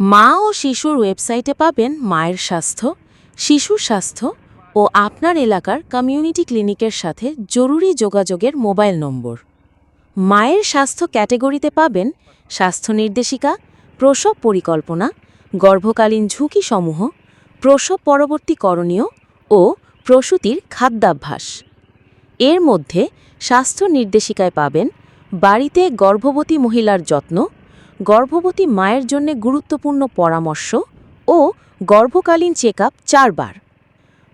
মা ও শিশুর ওয়েবসাইটে পাবেন মায়ের স্বাস্থ্য, শিশুর স্বাস্থ্য ও আপনার এলাকার কমিউনিটি ক্লিনিকের সাথে জরুরি যোগাযোগের মোবাইল নম্বর। মায়ের স্বাস্থ্য ক্যাটেগরিতে পাবেন স্বাস্থ্য নির্দেশিকা, প্রসব পরিকল্পনা, গর্ভকালীন ঝুঁকিসমূহ, প্রসব পরবর্তী করণীয় ও প্রসূতির খাদ্যাভ্যাস। এর মধ্যে স্বাস্থ্য নির্দেশিকায় পাবেন বাড়িতে গর্ভবতী মহিলার যত্ন গর্ভবতী মায়ের জন্য গুরুত্বপূর্ণ পরামর্শ ও গর্ভকালীন চেক আপ চারবার।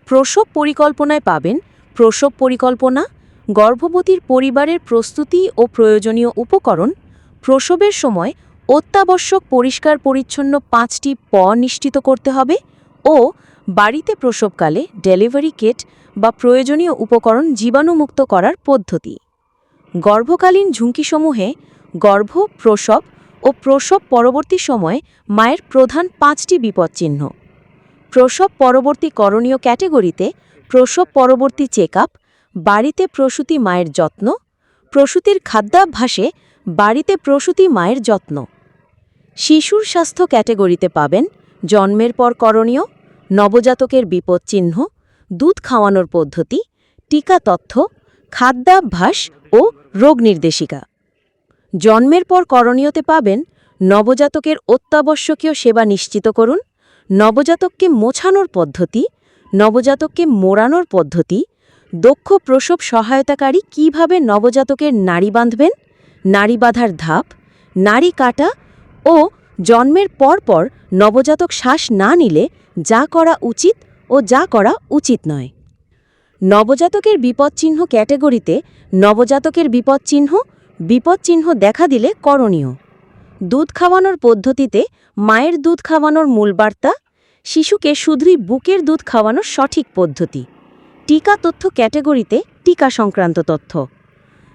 প্রসব পরিকল্পনায় পাবেন প্রসব পরিকল্পনা, গর্ভবতীর পরিবারের প্রস্তুতি ও প্রয়োজনীয় উপকরণ, প্রসবের সময় অত্যাবশ্যক পরিষ্কার পরিচ্ছন্ন পাঁচটি প নিশ্চিত করতে হবে ও বাড়িতে প্রসবকালে ডেলিভারি কিট বা প্রয়োজনীয় উপকরণ জীবাণুমুক্ত করার পদ্ধতি। গর্ভকালীন ঝুঁকিসমূহে গর্ভ প্রসব ও প্রসব পরবর্তী সময়ে মায়ের প্রধান পাঁচটি বিপদচিহ্ন। প্রসব পরবর্তী করণীয় ক্যাটেগরিতে প্রসব পরবর্তী চেক বাড়িতে প্রসূতি মায়ের যত্ন, প্রসূতির খাদ্যাভ্যাসে বাড়িতে প্রসূতি মায়ের যত্ন। শিশুর স্বাস্থ্য ক্যাটেগরিতে পাবেন জন্মের পর করণীয়, নবজাতকের বিপদচিহ্ন, দুধ খাওয়ানোর পদ্ধতি, টিকা তথ্য, খাদ্যাভ্যাস ও রোগ নির্দেশিকা। জন্মের পর করণীয়তে পাবেন নবজাতকের অত্যাবশ্যকীয় সেবা নিশ্চিত করুন, নবজাতককে মোছানোর পদ্ধতি, নবজাতককে মোড়ানোর পদ্ধতি, দক্ষ প্রসব সহায়তাকারী কীভাবে নবজাতকের নাড়ি বাঁধবেন, নাড়ি বাঁধার ধাপ, নাড়ি কাটা ও জন্মের পর পর নবজাতক শ্বাস না নিলে যা করা উচিত ও যা করা উচিত নয়। নবজাতকের বিপদচিহ্ন ক্যাটেগরিতে নবজাতকের বিপদচিহ্ন বিপদচিহ্ন দেখা দিলে করণীয়। দুধ খাওয়ানোর পদ্ধতিতে মায়ের দুধ খাওয়ানোর মূল বার্তা, শিশুকে শুধুই বুকের দুধ খাওয়ানোর সঠিক পদ্ধতি। টিকা তথ্য ক্যাটেগরিতে টিকা সংক্রান্ত তথ্য।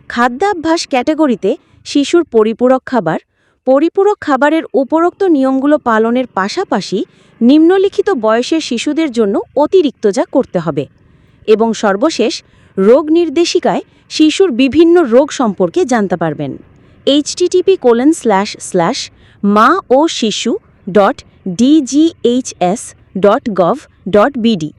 খাদ্যাভ্যাস ক্যাটেগরিতে শিশুর পরিপূরক খাবার, পরিপূরক খাবারের উপরোক্ত নিয়মগুলো পালনের পাশাপাশি নিম্নলিখিত বয়সের শিশুদের জন্য অতিরিক্ত যা করতে হবে। এবং সর্বশেষ রোগ নির্দেশিকায় শিশুর বিভিন্ন রোগ সম্পর্কে জানতে পারবেন। এইচটিটিপি কোলন স্ল্যাশ স্ল্যাশ মা ও শিশু dot DGHS dot gov dot BD